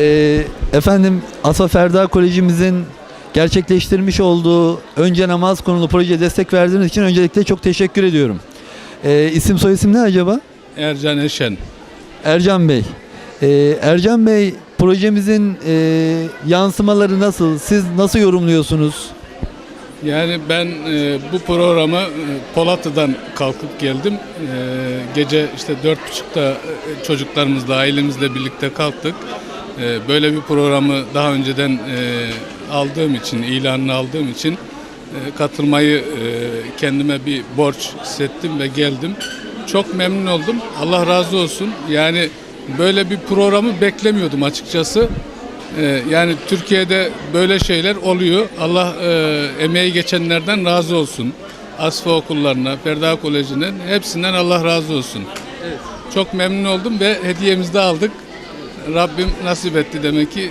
Ee, efendim Asa Ferda Kolejimizin gerçekleştirmiş olduğu önce namaz konulu projeye destek verdiğiniz için öncelikle çok teşekkür ediyorum. Ee, isim soyisim ne acaba? Ercan Eşen. Ercan Bey. Ee, Ercan Bey projemizin e, yansımaları nasıl? Siz nasıl yorumluyorsunuz? Yani ben e, bu programa e, Polatlı'dan kalkıp geldim. E, gece işte dört buçukta e, çocuklarımızla, ailemizle birlikte kalktık. E, böyle bir programı daha önceden e, aldığım için, ilanını aldığım için e, katılmayı e, kendime bir borç hissettim ve geldim. Çok memnun oldum. Allah razı olsun. Yani böyle bir programı beklemiyordum açıkçası. Ee, yani Türkiye'de böyle şeyler oluyor. Allah emeği geçenlerden razı olsun. Asfa okullarına, Ferda Koleji'nin hepsinden Allah razı olsun. Çok memnun oldum ve hediyemizi de aldık. Rabbim nasip etti demek ki.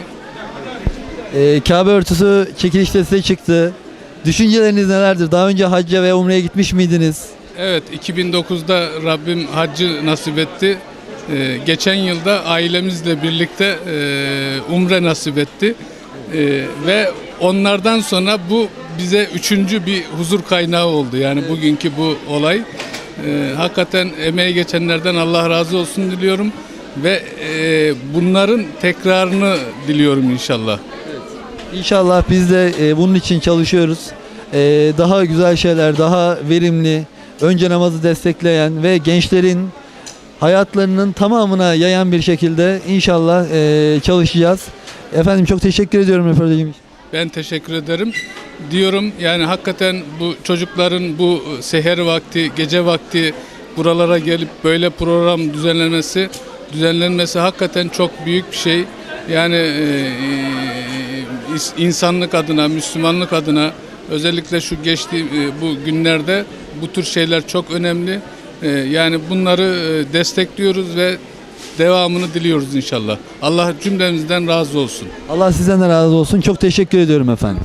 Ee, Kabe örtüsü çekilişte size çıktı. Düşünceleriniz nelerdir? Daha önce hacca ve umreye gitmiş miydiniz? Evet 2009'da Rabbim haccı nasip etti. Ee, geçen yılda ailemizle birlikte e, umre nasip etti. Ee, ve onlardan sonra bu bize üçüncü bir huzur kaynağı oldu. Yani bugünkü bu olay. Ee, hakikaten emeği geçenlerden Allah razı olsun diliyorum. Ve e, bunların tekrarını diliyorum inşallah. İnşallah biz de e, bunun için çalışıyoruz. E, daha güzel şeyler, daha verimli, önce namazı destekleyen ve gençlerin hayatlarının tamamına yayan bir şekilde inşallah e, çalışacağız. Efendim çok teşekkür ediyorum röportajım için. Ben teşekkür ederim. Diyorum yani hakikaten bu çocukların bu seher vakti, gece vakti buralara gelip böyle program düzenlenmesi düzenlenmesi hakikaten çok büyük bir şey. Yani e, e, insanlık adına, Müslümanlık adına özellikle şu geçtiği e, bu günlerde bu tür şeyler çok önemli. E, yani bunları destekliyoruz ve devamını diliyoruz inşallah. Allah cümlemizden razı olsun. Allah sizden de razı olsun. Çok teşekkür ediyorum efendim.